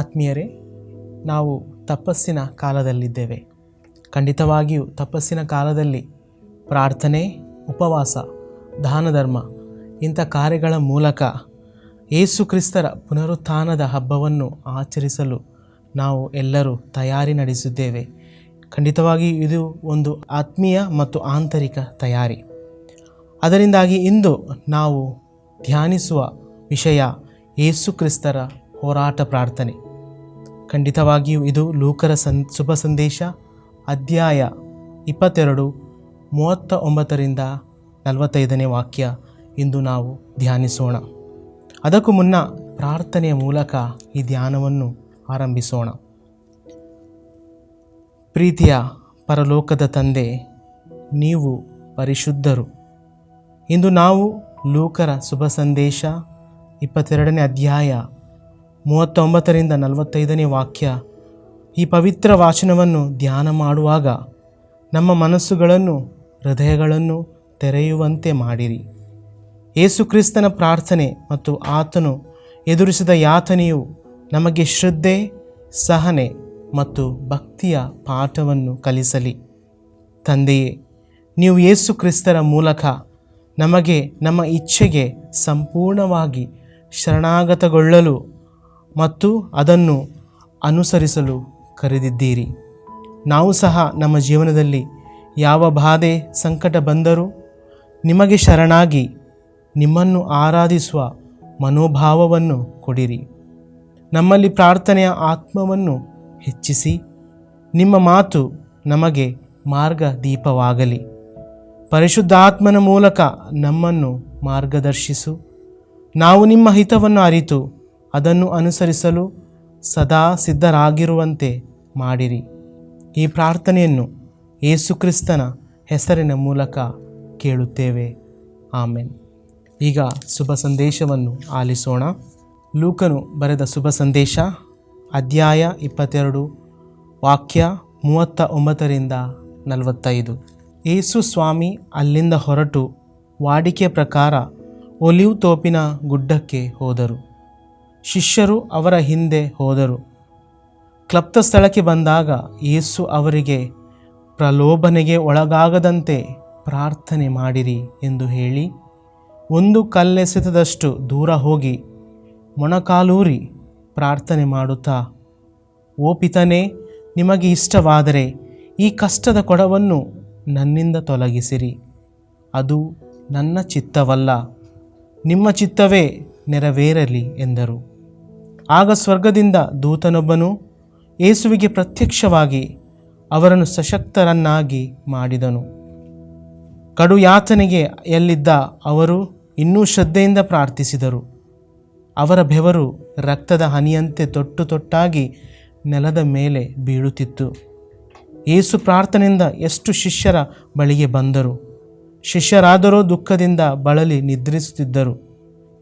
ಆತ್ಮೀಯರೇ, ನಾವು ತಪಸ್ಸಿನ ಕಾಲದಲ್ಲಿದ್ದೇವೆ. ಖಂಡಿತವಾಗಿಯೂ ತಪಸ್ಸಿನ ಕಾಲದಲ್ಲಿ ಪ್ರಾರ್ಥನೆ, ಉಪವಾಸ ದಾನ ಧರ್ಮ ಇಂಥ ಕಾರ್ಯಗಳ ಮೂಲಕ ಏಸು ಕ್ರಿಸ್ತರ ಪುನರುತ್ಥಾನದ ಹಬ್ಬವನ್ನು ಆಚರಿಸಲು ನಾವು ಎಲ್ಲರೂ ತಯಾರಿ ನಡೆಸಿದ್ದೇವೆ. ಖಂಡಿತವಾಗಿ ಇದು ಒಂದು ಆತ್ಮೀಯ ಮತ್ತು ಆಂತರಿಕ ತಯಾರಿ. ಅದರಿಂದಾಗಿ ಇಂದು ನಾವು ಧ್ಯಾನಿಸುವ ವಿಷಯ ಏಸು ಕ್ರಿಸ್ತರ ಹೋರಾಟ ಪ್ರಾರ್ಥನೆ. ಖಂಡಿತವಾಗಿಯೂ ಇದು ಲೂಕರ ಸನ್, ಶುಭ ಸಂದೇಶ. ಅಧ್ಯಾಯ ಇಪ್ಪತ್ತೆರಡು ಮೂವತ್ತ ಒಂಬತ್ತರಿಂದ ನಲವತ್ತೈದನೇ ವಾಕ್ಯ ಇಂದು ನಾವು ಧ್ಯಾನಿಸೋಣ. ಅದಕ್ಕೂ ಮುನ್ನ ಪ್ರಾರ್ಥನೆಯ ಮೂಲಕ ಈ ಧ್ಯಾನವನ್ನು ಆರಂಭಿಸೋಣ. ಪ್ರೀತಿಯ ಪರಲೋಕದ ತಂದೆ, ನೀವು ಪರಿಶುದ್ಧರು. ಇಂದು ನಾವು ಲೂಕರ ಶುಭ ಸಂದೇಶ, ಇಪ್ಪತ್ತೆರಡನೇ ಅಧ್ಯಾಯ ಮೂವತ್ತೊಂಬತ್ತರಿಂದ ನಲವತ್ತೈದನೇ ವಾಕ್ಯ. ಈ ಪವಿತ್ರ ವಾಚನವನ್ನು ಧ್ಯಾನ ಮಾಡುವಾಗ ನಮ್ಮ ಮನಸ್ಸುಗಳನ್ನು, ಹೃದಯಗಳನ್ನು ತೆರೆಯುವಂತೆ ಮಾಡಿರಿ. ಯೇಸುಕ್ರಿಸ್ತನ ಪ್ರಾರ್ಥನೆ ಮತ್ತು ಆತನು ಎದುರಿಸಿದ ಯಾತನೆಯು ನಮಗೆ ಶ್ರದ್ಧೆ, ಸಹನೆ ಮತ್ತು ಭಕ್ತಿಯ ಪಾಠವನ್ನು ಕಲಿಸಲಿ. ತಂದೆಯೇ, ನೀವು ಯೇಸು ಕ್ರಿಸ್ತರ ಮೂಲಕ ನಮಗೆ ನಮ್ಮ ಇಚ್ಛೆಗೆ ಸಂಪೂರ್ಣವಾಗಿ ಶರಣಾಗತಗೊಳ್ಳಲು ಮತ್ತು ಅದನ್ನು ಅನುಸರಿಸಲು ಕರೆದಿದ್ದೀರಿ. ನಾವು ಸಹ ನಮ್ಮ ಜೀವನದಲ್ಲಿ ಯಾವ ಬಾಧೆ, ಸಂಕಟ ಬಂದರೂ ನಿಮಗೆ ಶರಣಾಗಿ ನಿಮ್ಮನ್ನು ಆರಾಧಿಸುವ ಮನೋಭಾವವನ್ನು ಕೊಡಿರಿ. ನಮ್ಮಲ್ಲಿ ಪ್ರಾರ್ಥನೆಯ ಆತ್ಮವನ್ನು ಹೆಚ್ಚಿಸಿ, ನಿಮ್ಮ ಮಾತು ನಮಗೆ ಮಾರ್ಗದೀಪವಾಗಲಿ. ಪರಿಶುದ್ಧಾತ್ಮನ ಮೂಲಕ ನಮ್ಮನ್ನು ಮಾರ್ಗದರ್ಶಿಸು. ನಾವು ನಿಮ್ಮ ಹಿತವನ್ನು ಅರಿತು ಅದನ್ನು ಅನುಸರಿಸಲು ಸದಾ ಸಿದ್ಧರಾಗಿರುವಂತೆ ಮಾಡಿರಿ. ಈ ಪ್ರಾರ್ಥನೆಯನ್ನು ಯೇಸುಕ್ರಿಸ್ತನ ಹೆಸರಿನ ಮೂಲಕ ಕೇಳುತ್ತೇವೆ. ಆಮೇನ್. ಈಗ ಶುಭ ಸಂದೇಶವನ್ನು ಆಲಿಸೋಣ. ಲೂಕನು ಬರೆದ ಶುಭ ಸಂದೇಶ, ಅಧ್ಯಾಯ ಇಪ್ಪತ್ತೆರಡು, ವಾಕ್ಯ ಮೂವತ್ತ ಒಂಬತ್ತರಿಂದ ನಲವತ್ತೈದು. ಏಸು ಸ್ವಾಮಿ ಅಲ್ಲಿಂದ ಹೊರಟು ವಾಡಿಕೆ ಪ್ರಕಾರ ಒಲಿವ್ ತೋಪಿನ ಗುಡ್ಡಕ್ಕೆ ಹೋದರು. ಶಿಷ್ಯರು ಅವರ ಹಿಂದೆ ಹೋದರು. ಕ್ಲಪ್ತ ಸ್ಥಳಕ್ಕೆ ಬಂದಾಗ ಯೇಸು ಅವರಿಗೆ, ಪ್ರಲೋಭನೆಗೆ ಒಳಗಾಗದಂತೆ ಪ್ರಾರ್ಥನೆ ಮಾಡಿರಿ ಎಂದು ಹೇಳಿ, ಒಂದು ಕಲ್ಲೆಸೆತದಷ್ಟು ದೂರ ಹೋಗಿ ಮೊಣಕಾಲೂರಿ ಪ್ರಾರ್ಥನೆ ಮಾಡುತ್ತಾ, ಓ ಪಿತನೇ, ನಿಮಗೆ ಇಷ್ಟವಾದರೆ ಈ ಕಷ್ಟದ ಕೊಡವನ್ನು ನನ್ನಿಂದ ತೊಲಗಿಸಿರಿ. ಅದು ನನ್ನ ಚಿತ್ತವಲ್ಲ, ನಿಮ್ಮ ಚಿತ್ತವೇ ನೆರವೇರಲಿ ಎಂದರು. ಆಗ ಸ್ವರ್ಗದಿಂದ ದೂತನೊಬ್ಬನು ಯೇಸುವಿಗೆ ಪ್ರತ್ಯಕ್ಷವಾಗಿ ಅವರನ್ನು ಸಶಕ್ತರನ್ನಾಗಿ ಮಾಡಿದನು. ಕಡು ಯಾತನೆಗೆ ಎಲ್ಲಿದ್ದ ಅವರು ಇನ್ನೂ ಶ್ರದ್ಧೆಯಿಂದ ಪ್ರಾರ್ಥಿಸಿದರು. ಅವರ ಬೆವರು ರಕ್ತದ ಹನಿಯಂತೆ ತೊಟ್ಟು ತೊಟ್ಟಾಗಿ ನೆಲದ ಮೇಲೆ ಬೀಳುತ್ತಿತ್ತು. ಏಸು ಪ್ರಾರ್ಥನೆಯಿಂದ ಎಷ್ಟು ಶಿಷ್ಯರ ಬಳಿಗೆ ಬಂದರು. ಶಿಷ್ಯರಾದರೂ ದುಃಖದಿಂದ ಬಳಲಿ ನಿದ್ರಿಸುತ್ತಿದ್ದರು.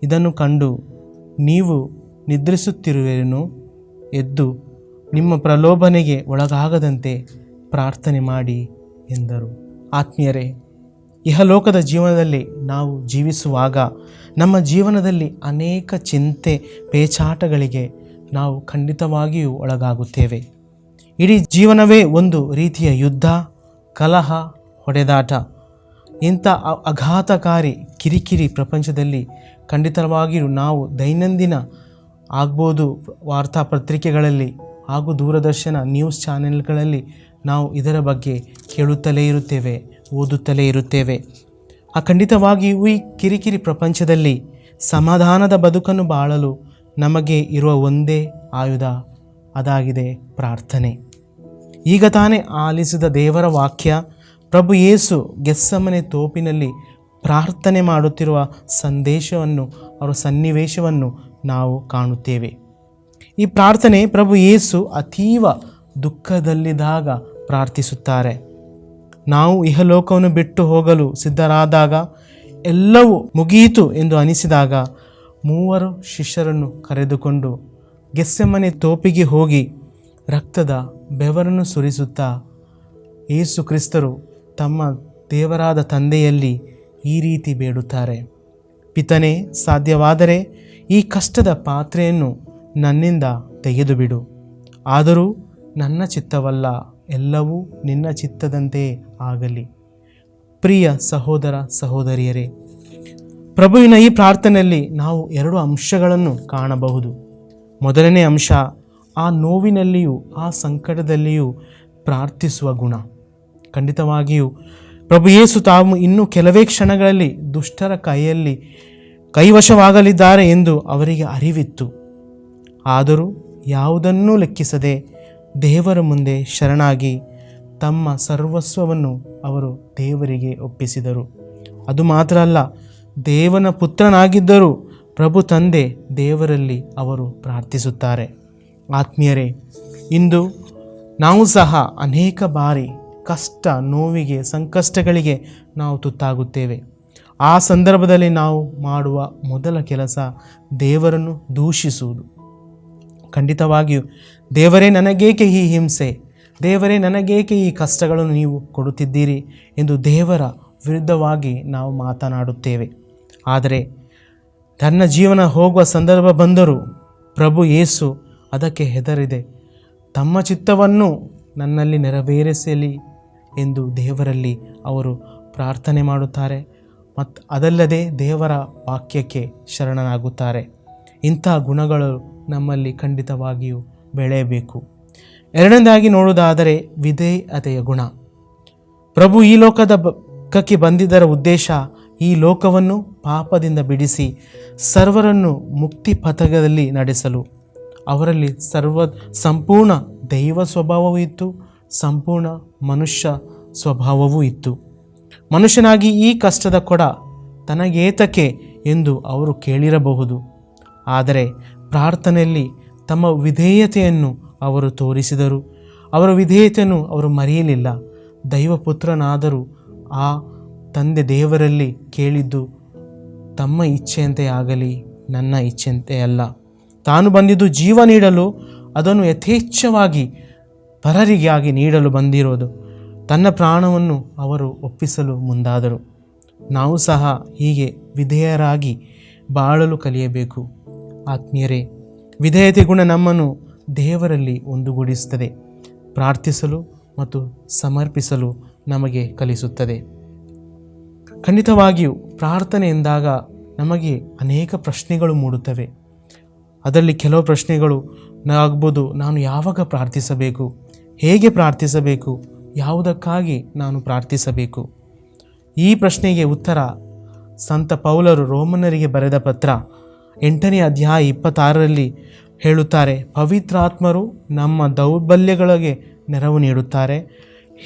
ಇದನ್ನು ಕಂಡು ನೀವು ನಿದ್ರಿಸುತ್ತಿರುವೇನು? ಎದ್ದು ನಿಮ್ಮ ಪ್ರಲೋಭನೆಗೆ ಒಳಗಾಗದಂತೆ ಪ್ರಾರ್ಥನೆ ಮಾಡಿ ಎಂದರು. ಆತ್ಮೀಯರೇ, ಇಹಲೋಕದ ಜೀವನದಲ್ಲಿ ನಾವು ಜೀವಿಸುವಾಗ ನಮ್ಮ ಜೀವನದಲ್ಲಿ ಅನೇಕ ಚಿಂತೆ, ಪೇಚಾಟಗಳಿಗೆ ನಾವು ಖಂಡಿತವಾಗಿಯೂ ಒಳಗಾಗುತ್ತೇವೆ. ಇಡೀ ಜೀವನವೇ ಒಂದು ರೀತಿಯ ಯುದ್ಧ, ಕಲಹ, ಹೊಡೆದಾಟ. ಇಂಥ ಅಘಾತಕಾರಿ ಕಿರಿಕಿರಿ ಪ್ರಪಂಚದಲ್ಲಿ ಖಂಡಿತವಾಗಿಯೂ ನಾವು ದೈನಂದಿನ ಆಗ್ಬೋದು ವಾರ್ತಾಪತ್ರಿಕೆಗಳಲ್ಲಿ ಹಾಗೂ ದೂರದರ್ಶನ ನ್ಯೂಸ್ ಚಾನೆಲ್ಗಳಲ್ಲಿ ನಾವು ಇದರ ಬಗ್ಗೆ ಕೇಳುತ್ತಲೇ ಇರುತ್ತೇವೆ, ಓದುತ್ತಲೇ ಇರುತ್ತೇವೆ. ಆ ಖಂಡಿತವಾಗಿಯೂ ಈ ಕಿರಿಕಿರಿ ಪ್ರಪಂಚದಲ್ಲಿ ಸಮಾಧಾನದ ಬದುಕನ್ನು ಬಾಳಲು ನಮಗೆ ಇರುವ ಒಂದೇ ಆಯುಧ, ಅದಾಗಿದೆ ಪ್ರಾರ್ಥನೆ. ಈಗ ತಾನೇ ಆಲಿಸಿದ ದೇವರ ವಾಕ್ಯ, ಪ್ರಭು ಯೇಸು ಗೆಸ್ಸಮನೆ ತೋಪಿನಲ್ಲಿ ಪ್ರಾರ್ಥನೆ ಮಾಡುತ್ತಿರುವ ಸಂದೇಶವನ್ನು, ಅವರ ಸನ್ನಿವೇಶವನ್ನು ನಾವು ಕಾಣುತ್ತೇವೆ. ಈ ಪ್ರಾರ್ಥನೆ ಪ್ರಭು ಯೇಸು ಅತೀವ ದುಃಖದಲ್ಲಿದ್ದಾಗ ಪ್ರಾರ್ಥಿಸುತ್ತಾರೆ. ನಾವು ಇಹಲೋಕವನ್ನು ಬಿಟ್ಟು ಹೋಗಲು ಸಿದ್ಧರಾದಾಗ, ಎಲ್ಲವೂ ಮುಗಿಯಿತು ಎಂದು ಅನಿಸಿದಾಗ ಮೂವರು ಶಿಷ್ಯರನ್ನು ಕರೆದುಕೊಂಡು ಗೆಸ್ಸೆಮನೆ ತೋಪಿಗೆ ಹೋಗಿ ರಕ್ತದ ಬೆವರನ್ನು ಸುರಿಸುತ್ತಾ ಯೇಸು ಕ್ರಿಸ್ತರು ತಮ್ಮ ದೇವರಾದ ತಂದೆಯಲ್ಲಿ ಈ ರೀತಿ ಬೇಡುತ್ತಾರೆ. ಪಿತನೇ, ಸಾಧ್ಯವಾದರೆ ಈ ಕಷ್ಟದ ಪಾತ್ರೆಯನ್ನು ನನ್ನಿಂದ ತೆಗೆದುಬಿಡು. ಆದರೂ ನನ್ನ ಚಿತ್ತವಲ್ಲ, ಎಲ್ಲವೂ ನಿನ್ನ ಚಿತ್ತದಂತೆ ಆಗಲಿ. ಪ್ರಿಯ ಸಹೋದರ ಸಹೋದರಿಯರೇ, ಪ್ರಭುವಿನ ಈ ಪ್ರಾರ್ಥನೆಯಲ್ಲಿ ನಾವು ಎರಡು ಅಂಶಗಳನ್ನು ಕಾಣಬಹುದು. ಮೊದಲನೇ ಅಂಶ, ಆ ನೋವಿನಲ್ಲಿಯೂ, ಆ ಸಂಕಟದಲ್ಲಿಯೂ ಪ್ರಾರ್ಥಿಸುವ ಗುಣ. ಖಂಡಿತವಾಗಿಯೂ ಪ್ರಭು ಯೇಸು ತಾವು ಇನ್ನೂ ಕೆಲವೇ ಕ್ಷಣಗಳಲ್ಲಿ ದುಷ್ಟರ ಕೈಯಲ್ಲಿ ಕೈವಶವಾಗಲಿದ್ದಾರೆ ಎಂದು ಅವರಿಗೆ ಅರಿವಿತ್ತು. ಆದರೂ ಯಾವುದನ್ನೂ ಲೆಕ್ಕಿಸದೆ ದೇವರ ಮುಂದೆ ಶರಣಾಗಿ ತಮ್ಮ ಸರ್ವಸ್ವವನ್ನು ಅವರು ದೇವರಿಗೆ ಒಪ್ಪಿಸಿದರು. ಅದು ಮಾತ್ರ ಅಲ್ಲ, ದೇವನ ಪುತ್ರನಾಗಿದ್ದರೂ ಪ್ರಭು ತಂದೆ ದೇವರಲ್ಲಿ ಅವರು ಪ್ರಾರ್ಥಿಸುತ್ತಾರೆ. ಆತ್ಮೀಯರೇ, ಇಂದು ನಾವು ಸಹ ಅನೇಕ ಬಾರಿ ಕಷ್ಟ, ನೋವಿಗೆ, ಸಂಕಷ್ಟಗಳಿಗೆ ನಾವು ತುತ್ತಾಗುತ್ತೇವೆ. ಆ ಸಂದರ್ಭದಲ್ಲಿ ನಾವು ಮಾಡುವ ಮೊದಲ ಕೆಲಸ ದೇವರನ್ನು ದೂಷಿಸುವುದು. ಖಂಡಿತವಾಗಿಯೂ, ದೇವರೇ ನನಗೇಕೆ ಈ ಹಿಂಸೆ? ದೇವರೇ ನನಗೇಕೆ ಈ ಕಷ್ಟಗಳನ್ನು ನೀವು ಕೊಡುತ್ತಿದ್ದೀರಿ? ಎಂದು ದೇವರ ವಿರುದ್ಧವಾಗಿ ನಾವು ಮಾತನಾಡುತ್ತೇವೆ. ಆದರೆ, ತನ್ನ ಜೀವನ ಹೋಗುವ ಸಂದರ್ಭ ಬಂದರೂ ಪ್ರಭು ಯೇಸು ಅದಕ್ಕೆ ಹೆದರಿದೆ. ತಮ್ಮ ಚಿತ್ತವನ್ನು ನನ್ನಲ್ಲಿ ನೆರವೇರಿಸಲಿ. ಎಂದು ದೇವರಲ್ಲಿ ಅವರು ಪ್ರಾರ್ಥನೆ ಮಾಡುತ್ತಾರೆ. ಮತ್ತು ಅದಲ್ಲದೆ ದೇವರ ವಾಕ್ಯಕ್ಕೆ ಶರಣನಾಗುತ್ತಾರೆ. ಇಂಥ ಗುಣಗಳು ನಮ್ಮಲ್ಲಿ ಖಂಡಿತವಾಗಿಯೂ ಬೆಳೆಯಬೇಕು. ಎರಡನೇದಾಗಿ ನೋಡುವುದಾದರೆ ವಿಧೇಯತೆಯ ಗುಣ. ಪ್ರಭು ಈ ಲೋಕದ ಬಕ್ಕಕ್ಕೆ ಬಂದಿದ್ದರ ಉದ್ದೇಶ ಈ ಲೋಕವನ್ನು ಪಾಪದಿಂದ ಬಿಡಿಸಿ ಸರ್ವರನ್ನು ಮುಕ್ತಿ ಪಥದಲ್ಲಿ ನಡೆಸಲು. ಅವರಲ್ಲಿ ಸರ್ವ, ಸಂಪೂರ್ಣ ದೈವ ಸ್ವಭಾವವೂ ಇತ್ತು. ಸಂಪೂರ್ಣ ಮನುಷ್ಯ ಸ್ವಭಾವವೂ ಇತ್ತು. ಮನುಷ್ಯನಾಗಿ ಈ ಕಷ್ಟದ ಕೊಡ ತನಗೇತಕ್ಕೆ ಎಂದು ಅವರು ಕೇಳಿರಬಹುದು. ಆದರೆ ಪ್ರಾರ್ಥನೆಯಲ್ಲಿ ತಮ್ಮ ವಿಧೇಯತೆಯನ್ನು ಅವರು ತೋರಿಸಿದರು. ಅವರ ವಿಧೇಯತೆಯನ್ನು ಅವರು ಮರೆಯಲಿಲ್ಲ. ದೈವಪುತ್ರನಾದರೂ ಆ ತಂದೆ ದೇವರಲ್ಲಿ ಕೇಳಿದ್ದು, ತಮ್ಮ ಇಚ್ಛೆಯಂತೆ ಆಗಲಿ, ನನ್ನ ಇಚ್ಛೆಯಂತೆ ಅಲ್ಲ. ತಾನು ಬಂದಿದ್ದು ಜೀವ ನೀಡಲು, ಅದನ್ನು ಯಥೇಚ್ಛವಾಗಿ ಪರರಿಗಾಗಿ ನೀಡಲು ಬಂದಿರೋದು. ತನ್ನ ಪ್ರಾಣವನ್ನು ಅವರು ಒಪ್ಪಿಸಲು ಮುಂದಾದರು. ನಾವು ಸಹ ಹೀಗೆ ವಿಧೇಯರಾಗಿ ಬಾಳಲು ಕಲಿಯಬೇಕು. ಆತ್ಮೀಯರೇ, ವಿಧೇಯತೆ ಗುಣ ನಮ್ಮನ್ನು ದೇವರಲ್ಲಿ ಒಂದುಗೂಡಿಸುತ್ತದೆ. ಪ್ರಾರ್ಥಿಸಲು ಮತ್ತು ಸಮರ್ಪಿಸಲು ನಮಗೆ ಕಲಿಸುತ್ತದೆ. ಖಂಡಿತವಾಗಿಯೂ ಪ್ರಾರ್ಥನೆ ಎಂದಾಗ ನಮಗೆ ಅನೇಕ ಪ್ರಶ್ನೆಗಳು ಮೂಡುತ್ತವೆ. ಅದರಲ್ಲಿ ಕೆಲವು ಪ್ರಶ್ನೆಗಳು ಆಗ್ಬೋದು ನಾನು ಯಾವಾಗ ಪ್ರಾರ್ಥಿಸಬೇಕು? ಹೇಗೆ ಪ್ರಾರ್ಥಿಸಬೇಕು? ಯಾವುದಕ್ಕಾಗಿ ನಾನು ಪ್ರಾರ್ಥಿಸಬೇಕು? ಈ ಪ್ರಶ್ನೆಗೆ ಉತ್ತರ ಸಂತ ಪೌಲರು ರೋಮನರಿಗೆ ಬರೆದ ಪತ್ರ ಎಂಟನೇ ಅಧ್ಯಾಯ ಇಪ್ಪತ್ತಾರರಲ್ಲಿ ಹೇಳುತ್ತಾರೆ, ಪವಿತ್ರಾತ್ಮರು ನಮ್ಮ ದೌರ್ಬಲ್ಯಗಳಿಗೆ ನೆರವು ನೀಡುತ್ತಾರೆ.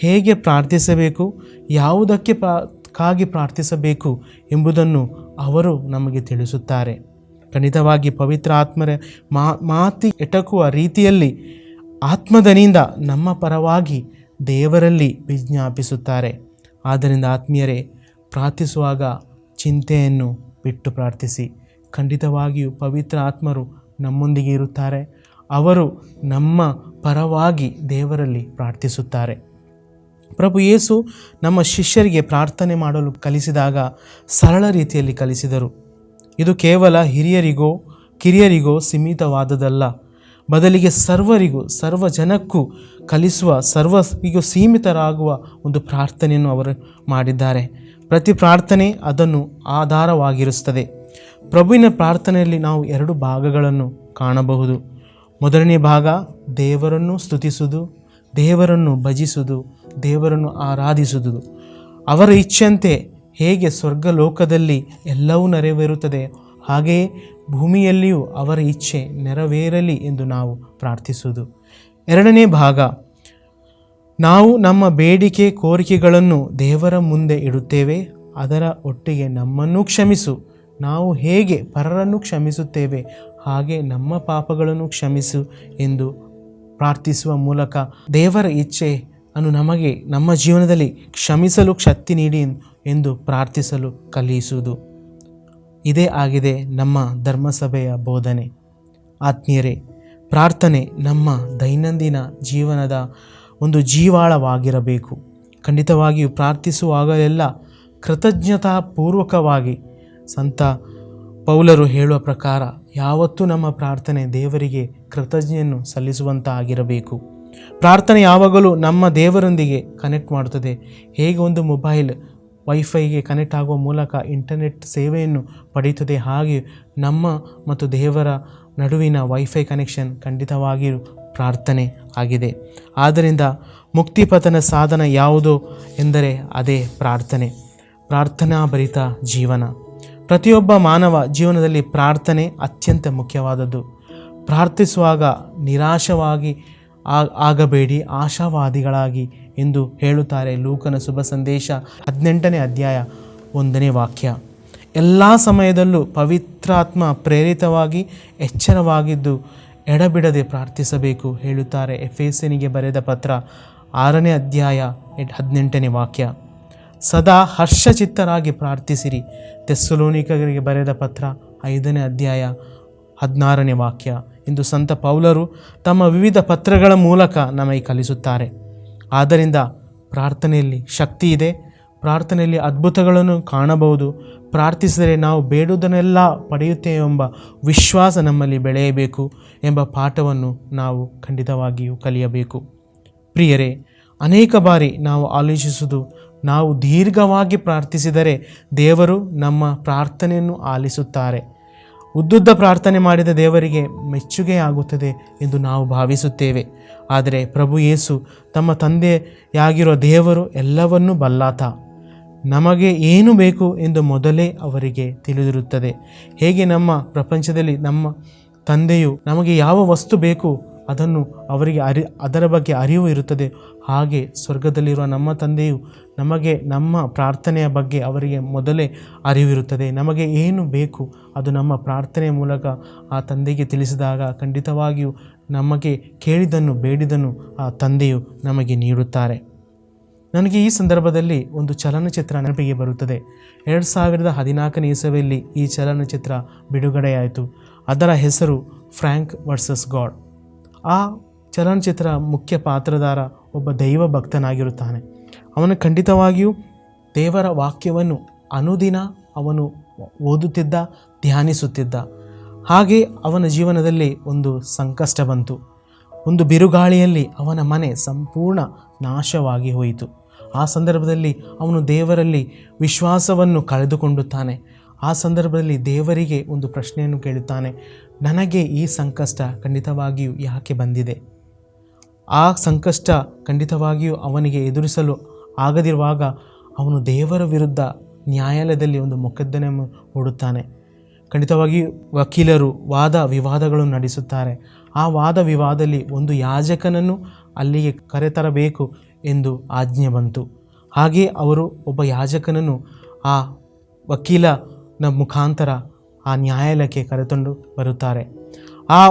ಹೇಗೆ ಪ್ರಾರ್ಥಿಸಬೇಕು? ಯಾವುದಕ್ಕೆ ಕ್ಕಾಗಿ ಪ್ರಾರ್ಥಿಸಬೇಕು ಎಂಬುದನ್ನು ಅವರು ನಮಗೆ ತಿಳಿಸುತ್ತಾರೆ. ಖಂಡಿತವಾಗಿ ಪವಿತ್ರ ಆತ್ಮರ ಮಾತಿ ಎಟಕುವ ರೀತಿಯಲ್ಲಿ ಆತ್ಮದನಿಂದ ನಮ್ಮ ಪರವಾಗಿ ದೇವರಲ್ಲಿ ವಿಜ್ಞಾಪಿಸುತ್ತಾರೆ. ಆದ್ದರಿಂದ ಆತ್ಮೀಯರೇ, ಪ್ರಾರ್ಥಿಸುವಾಗ ಚಿಂತೆಯನ್ನು ಬಿಟ್ಟು ಪ್ರಾರ್ಥಿಸಿ. ಖಂಡಿತವಾಗಿಯೂ ಪವಿತ್ರ ಆತ್ಮರು ನಮ್ಮೊಂದಿಗೆ ಇರುತ್ತಾರೆ. ಅವರು ನಮ್ಮ ಪರವಾಗಿ ದೇವರಲ್ಲಿ ಪ್ರಾರ್ಥಿಸುತ್ತಾರೆ. ಪ್ರಭು ಯೇಸು ನಮ್ಮ ಶಿಷ್ಯರಿಗೆ ಪ್ರಾರ್ಥನೆ ಮಾಡಲು ಕಲಿಸಿದಾಗ ಸರಳ ರೀತಿಯಲ್ಲಿ ಕಲಿಸಿದರು. ಇದು ಕೇವಲ ಹಿರಿಯರಿಗೋ ಕಿರಿಯರಿಗೋ ಸೀಮಿತವಾದದಲ್ಲ ಬದಲಿಗೆ ಸರ್ವರಿಗೂ ಸರ್ವ ಜನಕ್ಕೂ ಕಲಿಸುವ, ಸರ್ವರಿಗೂ ಸೀಮಿತರಾಗುವ ಒಂದು ಪ್ರಾರ್ಥನೆಯನ್ನು ಅವರು ಮಾಡಿದ್ದಾರೆ. ಪ್ರತಿ ಪ್ರಾರ್ಥನೆ ಅದನ್ನು ಆಧಾರವಾಗಿರುತ್ತದೆ. ಪ್ರಭುವಿನ ಪ್ರಾರ್ಥನೆಯಲ್ಲಿ ನಾವು ಎರಡು ಭಾಗಗಳನ್ನು ಕಾಣಬಹುದು. ಮೊದಲನೇ ಭಾಗ, ದೇವರನ್ನು ಸ್ತುತಿಸುವುದು, ದೇವರನ್ನು ಭಜಿಸುವುದು, ದೇವರನ್ನು ಆರಾಧಿಸುವುದು. ಅವರ ಇಚ್ಛೆಯಂತೆ ಹೇಗೆ ಸ್ವರ್ಗ ಲೋಕದಲ್ಲಿ ಎಲ್ಲವೂ ನೆರವೇರುತ್ತದೆ ಹಾಗೆಯೇ ಭೂಮಿಯಲ್ಲಿಯೂ ಅವರ ಇಚ್ಛೆ ನೆರವೇರಲಿ ಎಂದು ನಾವು ಪ್ರಾರ್ಥಿಸುವುದು. ಎರಡನೇ ಭಾಗ, ನಾವು ನಮ್ಮ ಬೇಡಿಕೆ ಕೋರಿಕೆಗಳನ್ನು ದೇವರ ಮುಂದೆ ಇಡುತ್ತೇವೆ, ಅದರ ಒಟ್ಟಿಗೆ ನಮ್ಮನ್ನು ಕ್ಷಮಿಸು. ನಾವು ಹೇಗೆ ಪರರನ್ನು ಕ್ಷಮಿಸುತ್ತೇವೆ, ಹಾಗೆ ನಮ್ಮ ಪಾಪಗಳನ್ನು ಕ್ಷಮಿಸು ಎಂದು ಪ್ರಾರ್ಥಿಸುವ ಮೂಲಕ ದೇವರ ಇಚ್ಛೆ ಅನ್ನು ನಮಗೆ ನಮ್ಮ ಜೀವನದಲ್ಲಿ ಕ್ಷಮಿಸಲು ಶಕ್ತಿ ನೀಡಿ ಎಂದು ಪ್ರಾರ್ಥಿಸಲು ಕಲಿಸುವುದು. ಇದೇ ಆಗಿದೆ ನಮ್ಮ ಧರ್ಮಸಭೆಯ ಬೋಧನೆ. ಆತ್ಮೀಯರೇ, ಪ್ರಾರ್ಥನೆ ನಮ್ಮ ದೈನಂದಿನ ಜೀವನದ ಒಂದು ಜೀವಾಳವಾಗಿರಬೇಕು. ಖಂಡಿತವಾಗಿಯೂ ಪ್ರಾರ್ಥಿಸುವಾಗಲೆಲ್ಲ ಕೃತಜ್ಞತಾಪೂರ್ವಕವಾಗಿ ಸಂತ ಪೌಲರು ಹೇಳುವ ಪ್ರಕಾರ ಯಾವತ್ತೂ ನಮ್ಮ ಪ್ರಾರ್ಥನೆ ದೇವರಿಗೆ ಕೃತಜ್ಞೆಯನ್ನು ಸಲ್ಲಿಸುವಂತ ಆಗಿರಬೇಕು ಪ್ರಾರ್ಥನೆ ಯಾವಾಗಲೂ ನಮ್ಮ ದೇವರೊಂದಿಗೆ ಕನೆಕ್ಟ್ ಮಾಡುತ್ತದೆ. ಹೇಗೆ ಒಂದು ಮೊಬೈಲ್ ವೈಫೈಗೆ ಕನೆಕ್ಟ್ ಆಗುವ ಮೂಲಕ ಇಂಟರ್ನೆಟ್ ಸೇವೆಯನ್ನು ಪಡೆಯುತ್ತದೆ. ಹಾಗೆ ನಮ್ಮ ಮತ್ತು ದೇವರ ನಡುವಿನ ವೈಫೈ ಕನೆಕ್ಷನ್ ಖಂಡಿತವಾಗಿಯೂ ಪ್ರಾರ್ಥನೆ ಆಗಿದೆ. ಆದ್ದರಿಂದ ಮುಕ್ತಿಪತನ ಸಾಧನ ಯಾವುದು ಎಂದರೆ ಅದೇ ಪ್ರಾರ್ಥನೆ. ಪ್ರಾರ್ಥನಾ ಭರಿತ ಜೀವನ. ಪ್ರತಿಯೊಬ್ಬ ಮಾನವ ಜೀವನದಲ್ಲಿ ಪ್ರಾರ್ಥನೆ ಅತ್ಯಂತ ಮುಖ್ಯವಾದದ್ದು. ಪ್ರಾರ್ಥಿಸುವಾಗ ನಿರಾಶವಾಗಿ ಆಗಬೇಡಿ, ಆಶಾವಾದಿಗಳಾಗಿ ಎಂದು ಹೇಳುತ್ತಾರೆ ಲೂಕನ ಶುಭ ಸಂದೇಶ ಹದಿನೆಂಟನೇ ಅಧ್ಯಾಯ ಒಂದನೇ ವಾಕ್ಯ. ಎಲ್ಲ ಸಮಯದಲ್ಲೂ ಪವಿತ್ರಾತ್ಮ ಪ್ರೇರಿತವಾಗಿ ಎಚ್ಚರವಾಗಿದ್ದು ಎಡಬಿಡದೆ ಪ್ರಾರ್ಥಿಸಬೇಕು ಹೇಳುತ್ತಾರೆ ಎಫೆಸನಿಗೆ ಬರೆದ ಪತ್ರ ಆರನೇ ಅಧ್ಯಾಯ ಹದಿನೆಂಟನೇ ವಾಕ್ಯ. ಸದಾ ಹರ್ಷಚಿತ್ತರಾಗಿ ಪ್ರಾರ್ಥಿಸಿರಿ ತೆಸ್ಸಲೋನಿಕರಿಗೆ ಬರೆದ ಪತ್ರ ಐದನೇ ಅಧ್ಯಾಯ ಹದಿನಾರನೇ ವಾಕ್ಯ. ಇಂದು ಸಂತ ಪೌಲರು ತಮ್ಮ ವಿವಿಧ ಪತ್ರಗಳ ಮೂಲಕ ನಮಗೆ ಕಲಿಸುತ್ತಾರೆ. ಆದ್ದರಿಂದ ಪ್ರಾರ್ಥನೆಯಲ್ಲಿ ಶಕ್ತಿ ಇದೆ. ಪ್ರಾರ್ಥನೆಯಲ್ಲಿ ಅದ್ಭುತಗಳನ್ನು ಕಾಣಬಹುದು. ಪ್ರಾರ್ಥಿಸಿದರೆ ನಾವು ಬೇಡುವುದನ್ನೆಲ್ಲ ಪಡೆಯುತ್ತೇವೆ ಎಂಬ ವಿಶ್ವಾಸ ನಮ್ಮಲ್ಲಿ ಬೆಳೆಯಬೇಕು ಎಂಬ ಪಾಠವನ್ನು ನಾವು ಖಂಡಿತವಾಗಿಯೂ ಕಲಿಯಬೇಕು. ಪ್ರಿಯರೇ, ಅನೇಕ ಬಾರಿ ನಾವು ಆಲೋಚಿಸುವುದು, ನಾವು ದೀರ್ಘವಾಗಿ ಪ್ರಾರ್ಥಿಸಿದರೆ ದೇವರು ನಮ್ಮ ಪ್ರಾರ್ಥನೆಯನ್ನು ಆಲಿಸುತ್ತಾರೆ. ಉದ್ದುದ್ದ ಪ್ರಾರ್ಥನೆ ಮಾಡಿದ ದೇವರಿಗೆ ಮೆಚ್ಚುಗೆಯಾಗುತ್ತದೆ ಎಂದು ನಾವು ಭಾವಿಸುತ್ತೇವೆ. ಆದರೆ ಪ್ರಭು ಯೇಸು ತಮ್ಮ ತಂದೆಯಾಗಿರೋ ದೇವರು ಎಲ್ಲವನ್ನೂ ಬಲ್ಲಾತ. ನಮಗೆ ಏನು ಬೇಕು ಎಂದು ಮೊದಲೇ ಅವರಿಗೆ ತಿಳಿದಿರುತ್ತದೆ. ಹೇಗೆ ನಮ್ಮ ಪ್ರಪಂಚದಲ್ಲಿ ನಮ್ಮ ತಂದೆಯು ನಮಗೆ ಯಾವ ವಸ್ತು ಬೇಕು ಅದನ್ನು ಅವರಿಗೆ ಅರಿ, ಅದರ ಬಗ್ಗೆ ಅರಿವು ಇರುತ್ತದೆ. ಹಾಗೆ ಸ್ವರ್ಗದಲ್ಲಿರುವ ನಮ್ಮ ತಂದೆಯು ನಮಗೆ ನಮ್ಮ ಪ್ರಾರ್ಥನೆಯ ಬಗ್ಗೆ ಅವರಿಗೆ ಮೊದಲೇ ಅರಿವಿರುತ್ತದೆ. ನಮಗೆ ಏನು ಬೇಕು ಅದು ನಮ್ಮ ಪ್ರಾರ್ಥನೆಯ ಮೂಲಕ ಆ ತಂದೆಗೆ ತಿಳಿಸಿದಾಗ ಖಂಡಿತವಾಗಿಯೂ ನಮಗೆ ಕೇಳಿದನ್ನು ಬೇಡಿದನ್ನು ಆ ತಂದೆಯು ನಮಗೆ ನೀಡುತ್ತಾರೆ. ನನಗೆ ಈ ಸಂದರ್ಭದಲ್ಲಿ ಒಂದು ಚಲನಚಿತ್ರ ನೆನಪಿಗೆ ಬರುತ್ತದೆ. ಎರಡು ಸಾವಿರದ ಹದಿನಾಲ್ಕನೇ ಇಸವಿಯಲ್ಲಿ ಈ ಚಲನಚಿತ್ರ ಬಿಡುಗಡೆಯಾಯಿತು. ಅದರ ಹೆಸರು ಫ್ರ್ಯಾಂಕ್ ವರ್ಸಸ್ ಗಾಡ್. ಆ ಚಲನಚಿತ್ರ ಮುಖ್ಯ ಪಾತ್ರದಾರ ಒಬ್ಬ ದೈವ ಭಕ್ತನಾಗಿರುತ್ತಾನೆ. ಅವನು ಖಂಡಿತವಾಗಿಯೂ ದೇವರ ವಾಕ್ಯವನ್ನು ಅನುದಿನ ಅವನು ಓದುತ್ತಿದ್ದ, ಧ್ಯಾನಿಸುತ್ತಿದ್ದ. ಹಾಗೆ ಅವನ ಜೀವನದಲ್ಲಿ ಒಂದು ಸಂಕಷ್ಟ ಬಂತು. ಒಂದು ಬಿರುಗಾಳಿಯಲ್ಲಿ ಅವನ ಮನೆ ಸಂಪೂರ್ಣ ನಾಶವಾಗಿ ಹೋಯಿತು. ಆ ಸಂದರ್ಭದಲ್ಲಿ ಅವನು ದೇವರಲ್ಲಿ ವಿಶ್ವಾಸವನ್ನು ಕಳೆದುಕೊಂಡುತ್ತಾನೆ. ಆ ಸಂದರ್ಭದಲ್ಲಿ ದೇವರಿಗೆ ಒಂದು ಪ್ರಶ್ನೆಯನ್ನು ಕೇಳುತ್ತಾನೆ, ನನಗೆ ಈ ಸಂಕಷ್ಟ ಖಂಡಿತವಾಗಿಯೂ ಯಾಕೆ ಬಂದಿದೆ? ಆ ಸಂಕಷ್ಟ ಖಂಡಿತವಾಗಿಯೂ ಅವನಿಗೆ ಎದುರಿಸಲು ಆಗದಿರುವಾಗ ಅವನು ದೇವರ ವಿರುದ್ಧ ನ್ಯಾಯಾಲಯದಲ್ಲಿ ಒಂದು ಮೊಕದ್ದಮೆಯನ್ನು ಹೂಡುತ್ತಾನೆ. ಖಂಡಿತವಾಗಿಯೂ ವಕೀಲರು ವಾದ ವಿವಾದಗಳನ್ನು ನಡೆಸುತ್ತಾರೆ. ಆ ವಾದ ವಿವಾದದಲ್ಲಿ ಒಂದು ಯಾಜಕನನ್ನು ಅಲ್ಲಿಗೆ ಕರೆತರಬೇಕು ಎಂದು ಆಜ್ಞೆ ಬಂತು. ಹಾಗೆ ಅವರು ಒಬ್ಬ ಯಾಜಕನನ್ನು ಆ ವಕೀಲನ ಮುಖಾಂತರ ಆ ನ್ಯಾಯಾಲಯಕ್ಕೆ ಕರೆತಂದು ಬರುತ್ತಾರೆ. ಆ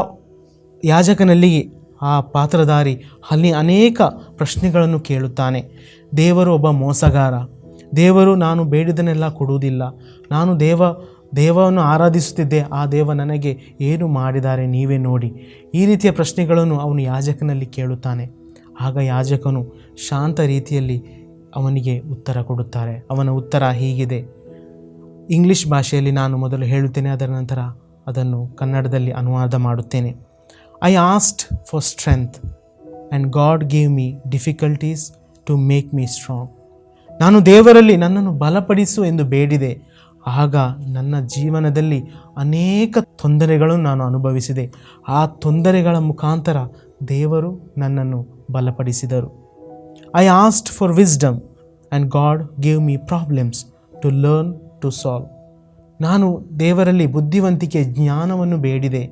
ಯಾಜಕನಲ್ಲಿ ಆ ಪಾತ್ರಧಾರಿ ಅಲ್ಲಿ ಅನೇಕ ಪ್ರಶ್ನೆಗಳನ್ನು ಕೇಳುತ್ತಾನೆ. ದೇವರು ಒಬ್ಬ ಮೋಸಗಾರ. ದೇವರು ನಾನು ಬೇಡಿದನ್ನೆಲ್ಲ ಕೊಡುವುದಿಲ್ಲ. ನಾನು ದೇವ, ದೇವವನ್ನು ಆರಾಧಿಸುತ್ತಿದ್ದೆ. ಆ ದೇವ ನನಗೆ ಏನು ಮಾಡಿದ್ದಾರೆ ನೀವೇ ನೋಡಿ. ಈ ರೀತಿಯ ಪ್ರಶ್ನೆಗಳನ್ನು ಅವನು ಯಾಜಕನಲ್ಲಿ ಕೇಳುತ್ತಾನೆ. ಆಗ ಯಾಜಕನು ಶಾಂತ ರೀತಿಯಲ್ಲಿ ಅವನಿಗೆ ಉತ್ತರ ಕೊಡುತ್ತಾರೆ. ಅವನ ಉತ್ತರ ಹೀಗಿದೆ. ಇಂಗ್ಲಿಷ್ ಭಾಷೆಯಲ್ಲಿ ನಾನು ಮೊದಲು ಹೇಳುತ್ತೇನೆ, ಅದರ ನಂತರ ಅದನ್ನು ಕನ್ನಡದಲ್ಲಿ ಅನುವಾದ ಮಾಡುತ್ತೇನೆ. I asked for strength and God gave me difficulties to make me strong ನಾನು ದೇವರಲ್ಲಿ ನನ್ನನ್ನು ಬಲಪಡಿಸು ಎಂದು ಬೇಡಿದೆ. ಆಗ ನನ್ನ ಜೀವನದಲ್ಲಿ ಅನೇಕ ತೊಂದರೆಗಳನ್ನು ನಾನು ಅನುಭವಿಸಿದೆ. ಆ ತೊಂದರೆಗಳ ಮುಖಾಂತರ ದೇವರು ನನ್ನನ್ನು ಬಲಪಡಿಸಿದರು. I asked for wisdom and God gave me problems to learn to solve ನಾನು ದೇವರಲ್ಲಿ ಬುದ್ಧಿವಂತಿಕೆ ಜ್ಞಾನವನ್ನು ಬೇಡಿದೆ,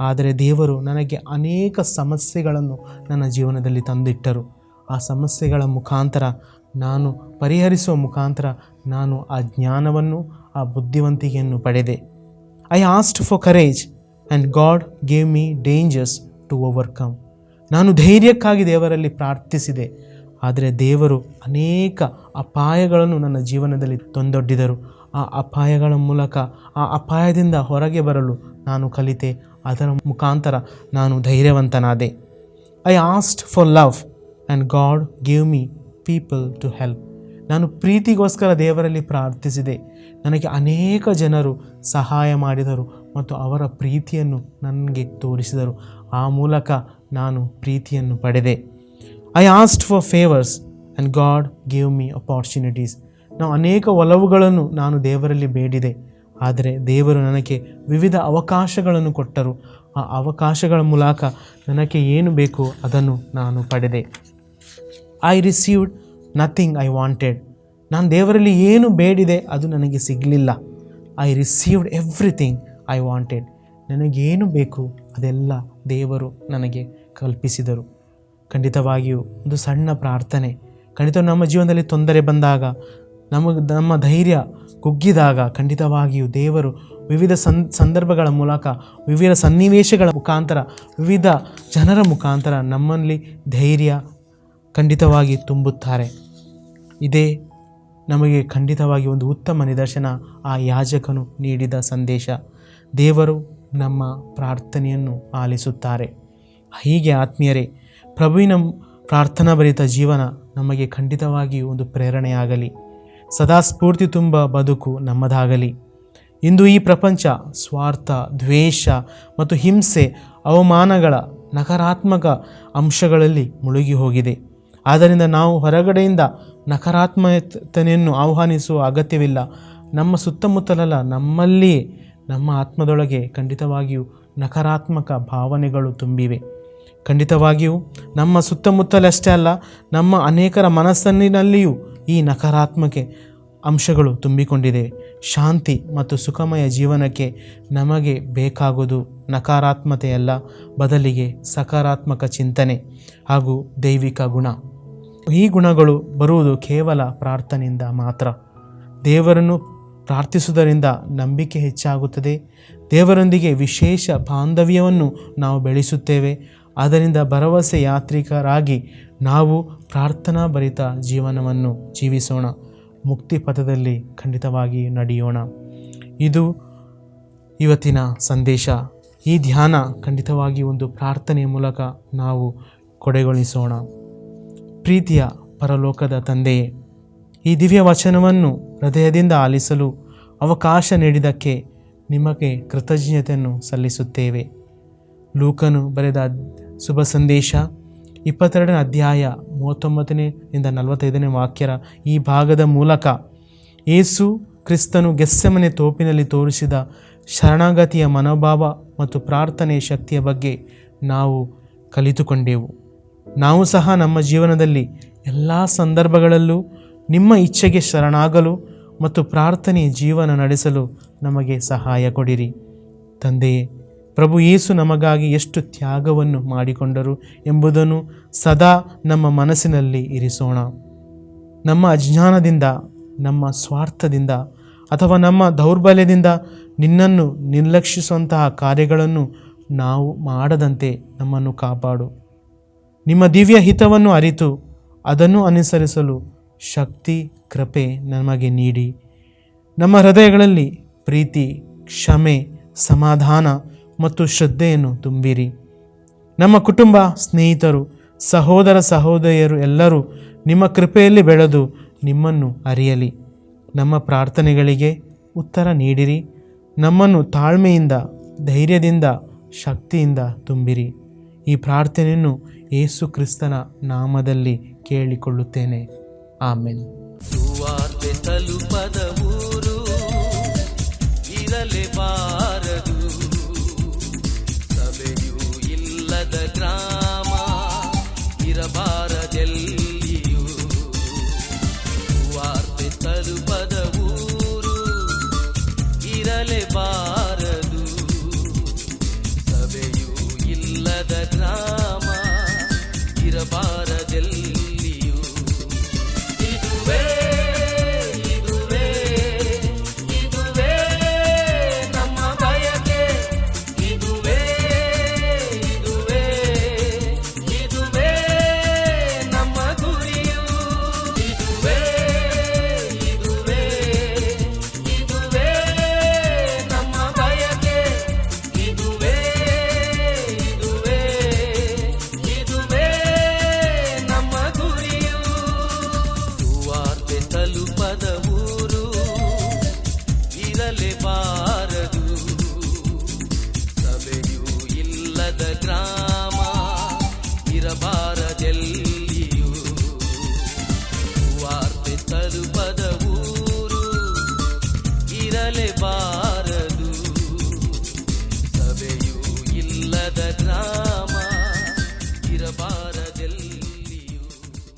ಆದರೆ ದೇವರು ನನಗೆ ಅನೇಕ ಸಮಸ್ಯೆಗಳನ್ನು ನನ್ನ ಜೀವನದಲ್ಲಿ ತಂದಿಟ್ಟರು. ಆ ಸಮಸ್ಯೆಗಳ ಮುಖಾಂತರ ನಾನು ಪರಿಹರಿಸುವ ಮುಖಾಂತರ ನಾನು ಆ ಜ್ಞಾನವನ್ನು, ಆ ಬುದ್ಧಿವಂತಿಕೆಯನ್ನು ಪಡೆದೆ. I asked for courage and God gave me dangers to overcome ನಾನು ಧೈರ್ಯಕ್ಕಾಗಿ ದೇವರಲ್ಲಿ ಪ್ರಾರ್ಥಿಸಿದೆ, ಆದರೆ ದೇವರು ಅನೇಕ ಅಪಾಯಗಳನ್ನು ನನ್ನ ಜೀವನದಲ್ಲಿ ತಂದೊಡ್ಡಿದರು. ಆ ಅಪಾಯಗಳ ಮೂಲಕ, ಆ ಅಪಾಯದಿಂದ ಹೊರಗೆ ಬರಲು ನಾನು ಕಲಿತೆ. ಅದರ ಮುಖಾಂತರ ನಾನು ಧೈರ್ಯವಂತನಾದೆ. I asked for love and God give me people to help ನಾನು ಪ್ರೀತಿಗೋಸ್ಕರ ದೇವರಲ್ಲಿ ಪ್ರಾರ್ಥಿಸಿದೆ. ನನಗೆ ಅನೇಕ ಜನರು ಸಹಾಯ ಮಾಡಿದರು ಮತ್ತು ಅವರ ಪ್ರೀತಿಯನ್ನು ನನಗೆ ತೋರಿಸಿದರು. ಆ ಮೂಲಕ ನಾನು ಪ್ರೀತಿಯನ್ನು ಪಡೆದೆ. I asked for favours and God give me opportunities ನಾವು ಅನೇಕ ಒಲವುಗಳನ್ನು ನಾನು ದೇವರಲ್ಲಿ ಬೇಡಿದೆ. ಆದರೆ ದೇವರು ನನಗೆ ವಿವಿಧ ಅವಕಾಶಗಳನ್ನು ಕೊಟ್ಟರು. ಆ ಅವಕಾಶಗಳ ಮೂಲಕ ನನಗೆ ಏನು ಬೇಕು ಅದನ್ನು ನಾನು ಪಡೆದೆ. I received nothing I wanted ನಾನು ದೇವರಲ್ಲಿ ಏನು ಬೇಡಿದೆ ಅದು ನನಗೆ ಸಿಗಲಿಲ್ಲ. I received everything I wanted ನನಗೇನು ಬೇಕು ಅದೆಲ್ಲ ದೇವರು ನನಗೆ ಕಲ್ಪಿಸಿದರು. ಖಂಡಿತವಾಗಿಯೂ ಒಂದು ಸಣ್ಣ ಪ್ರಾರ್ಥನೆ. ಖಂಡಿತ ನಮ್ಮ ಜೀವನದಲ್ಲಿ ತೊಂದರೆ ಬಂದಾಗ ನಮಗೆ ನಮ್ಮ ಧೈರ್ಯ ಕುಗ್ಗಿದಾಗ ಖಂಡಿತವಾಗಿಯೂ ದೇವರು ವಿವಿಧ ಸಂ ಸಂದರ್ಭಗಳ ಮೂಲಕ, ವಿವಿಧ ಸನ್ನಿವೇಶಗಳ ಮುಖಾಂತರ, ವಿವಿಧ ಜನರ ಮುಖಾಂತರ ನಮ್ಮಲ್ಲಿ ಧೈರ್ಯ ಖಂಡಿತವಾಗಿ ತುಂಬುತ್ತಾರೆ. ಇದೇ ನಮಗೆ ಖಂಡಿತವಾಗಿ ಒಂದು ಉತ್ತಮ ನಿದರ್ಶನ ಆ ಯಾಜಕನು ನೀಡಿದ ಸಂದೇಶ. ದೇವರು ನಮ್ಮ ಪ್ರಾರ್ಥನೆಯನ್ನು ಆಲಿಸುತ್ತಾರೆ. ಹೀಗೆ ಆತ್ಮೀಯರೇ, ಪ್ರಭುವಿನ ಪ್ರಾರ್ಥನಾಭರಿತ ಜೀವನ ನಮಗೆ ಖಂಡಿತವಾಗಿಯೂ ಒಂದು ಪ್ರೇರಣೆಯಾಗಲಿ. ಸದಾ ಸ್ಫೂರ್ತಿ ತುಂಬ ಬದುಕು ನಮ್ಮದಾಗಲಿ. ಇಂದು ಈ ಪ್ರಪಂಚ ಸ್ವಾರ್ಥ, ದ್ವೇಷ ಮತ್ತು ಹಿಂಸೆ, ಅವಮಾನಗಳ ನಕಾರಾತ್ಮಕ ಅಂಶಗಳಲ್ಲಿ ಮುಳುಗಿ ಹೋಗಿದೆ ಆದ್ದರಿಂದ ನಾವು ಹೊರಗಡೆಯಿಂದ ನಕಾರಾತ್ಮಕತೆಯನ್ನು ಆಹ್ವಾನಿಸುವ ಅಗತ್ಯವಿಲ್ಲ. ನಮ್ಮ ಸುತ್ತಮುತ್ತಲಲ್ಲ ನಮ್ಮಲ್ಲಿಯೇ, ನಮ್ಮ ಆತ್ಮದೊಳಗೆ ಖಂಡಿತವಾಗಿಯೂ ನಕಾರಾತ್ಮಕ ಭಾವನೆಗಳು ತುಂಬಿವೆ. ಖಂಡಿತವಾಗಿಯೂ ನಮ್ಮ ಸುತ್ತಮುತ್ತಲಷ್ಟೇ ಅಲ್ಲ, ನಮ್ಮ ಅನೇಕರ ಮನಸ್ಸನ್ನಿನಲ್ಲಿಯೂ ಈ ನಕಾರಾತ್ಮಕ ಅಂಶಗಳು ತುಂಬಿಕೊಂಡಿದೆ. ಶಾಂತಿ ಮತ್ತು ಸುಖಮಯ ಜೀವನಕ್ಕೆ ನಮಗೆ ಬೇಕಾಗುವುದು ನಕಾರಾತ್ಮತೆಯಲ್ಲ, ಬದಲಿಗೆ ಸಕಾರಾತ್ಮಕ ಚಿಂತನೆ ಹಾಗೂ ದೈವಿಕ ಗುಣ. ಈ ಗುಣಗಳು ಬರುವುದು ಕೇವಲ ಪ್ರಾರ್ಥನೆಯಿಂದ ಮಾತ್ರ. ದೇವರನ್ನು ಪ್ರಾರ್ಥಿಸುವುದರಿಂದ ನಂಬಿಕೆ ಹೆಚ್ಚಾಗುತ್ತದೆ. ದೇವರೊಂದಿಗೆ ವಿಶೇಷ ಬಾಂಧವ್ಯವನ್ನು ನಾವು ಬೆಳೆಸುತ್ತೇವೆ. ಅದರಿಂದ ಭರವಸೆ ಯಾತ್ರಿಕರಾಗಿ ನಾವು ಪ್ರಾರ್ಥನಾ ಭರಿತ ಜೀವನವನ್ನು ಜೀವಿಸೋಣ. ಮುಕ್ತಿ ಪಥದಲ್ಲಿ ಖಂಡಿತವಾಗಿ ನಡೆಯೋಣ. ಇದು ಇವತ್ತಿನ ಸಂದೇಶ. ಈ ಧ್ಯಾನ ಖಂಡಿತವಾಗಿ ಒಂದು ಪ್ರಾರ್ಥನೆಯ ಮೂಲಕ ನಾವು ಕೊಡೆಗೊಳಿಸೋಣ. ಪ್ರೀತಿಯ ಪರಲೋಕದ ತಂದೆಯೇ, ಈ ದಿವ್ಯ ವಚನವನ್ನು ಹೃದಯದಿಂದ ಆಲಿಸಲು ಅವಕಾಶ ನೀಡಿದ್ದಕ್ಕೆ ನಿಮಗೆ ಕೃತಜ್ಞತೆಯನ್ನು ಸಲ್ಲಿಸುತ್ತೇವೆ. ಲೂಕನು ಬರೆದ ಶುಭ ಸಂದೇಶ. ಇಪ್ಪತ್ತೆರಡನೇ ಅಧ್ಯಾಯ ಮೂವತ್ತೊಂಬತ್ತನೇ ಇಂದ ನಲವತ್ತೈದನೇ ವಾಕ್ಯರ ಈ ಭಾಗದ ಮೂಲಕ ಏಸು ಕ್ರಿಸ್ತನು ಗೆಸ್ಸೆಮನೆ ತೋಪಿನಲ್ಲಿ ತೋರಿಸಿದ ಶರಣಾಗತಿಯ ಮನೋಭಾವ ಮತ್ತು ಪ್ರಾರ್ಥನೆಯ ಶಕ್ತಿಯ ಬಗ್ಗೆ ನಾವು ಕಲಿತುಕೊಂಡೆವು. ನಾವು ಸಹ ನಮ್ಮ ಜೀವನದಲ್ಲಿ ಎಲ್ಲ ಸಂದರ್ಭಗಳಲ್ಲೂ ನಿಮ್ಮ ಇಚ್ಛೆಗೆ ಶರಣಾಗಲು ಮತ್ತು ಪ್ರಾರ್ಥನೆಯ ಜೀವನ ನಡೆಸಲು ನಮಗೆ ಸಹಾಯ ಕೊಡಿರಿ. ತಂದೆಯೇ ಪ್ರಭು ಯೇಸು ನಮಗಾಗಿ ಎಷ್ಟು ತ್ಯಾಗವನ್ನು ಮಾಡಿಕೊಂಡರು ಎಂಬುದನ್ನು ಸದಾ ನಮ್ಮ ಮನಸ್ಸಿನಲ್ಲಿ ಇರಿಸೋಣ. ನಮ್ಮ ಅಜ್ಞಾನದಿಂದ, ನಮ್ಮ ಸ್ವಾರ್ಥದಿಂದ ಅಥವಾ ನಮ್ಮ ದೌರ್ಬಲ್ಯದಿಂದ ನಿನ್ನನ್ನು ನಿರ್ಲಕ್ಷಿಸುವಂತಹ ಕಾರ್ಯಗಳನ್ನು ನಾವು ಮಾಡದಂತೆ ನಮ್ಮನ್ನು ಕಾಪಾಡು. ನಿಮ್ಮ ದಿವ್ಯ ಹಿತವನ್ನು ಅರಿತು ಅದನ್ನು ಅನುಸರಿಸಲು ಶಕ್ತಿ, ಕೃಪೆ ನಮಗೆ ನೀಡಿ. ನಮ್ಮ ಹೃದಯಗಳಲ್ಲಿ ಪ್ರೀತಿ, ಕ್ಷಮೆ, ಸಮಾಧಾನ ಮತ್ತು ಶ್ರದ್ಧೆಯನ್ನು ತುಂಬಿರಿ. ನಮ್ಮ ಕುಟುಂಬ, ಸ್ನೇಹಿತರು, ಸಹೋದರ ಸಹೋದರಿಯರು ಎಲ್ಲರೂ ನಿಮ್ಮ ಕೃಪೆಯಲ್ಲಿ ಬೆಳೆದು ನಿಮ್ಮನ್ನು ಅರಿಯಲಿ. ನಮ್ಮ ಪ್ರಾರ್ಥನೆಗಳಿಗೆ ಉತ್ತರ ನೀಡಿರಿ. ನಮ್ಮನ್ನು ತಾಳ್ಮೆಯಿಂದ, ಧೈರ್ಯದಿಂದ, ಶಕ್ತಿಯಿಂದ ತುಂಬಿರಿ. ಈ ಪ್ರಾರ್ಥನೆಯನ್ನು ಯೇಸು ಕ್ರಿಸ್ತನ ನಾಮದಲ್ಲಿ ಕೇಳಿಕೊಳ್ಳುತ್ತೇನೆ. ಆಮೇಲೆ ತಲುಪದ ಊರು ಇರಲೇಬಾರದು love.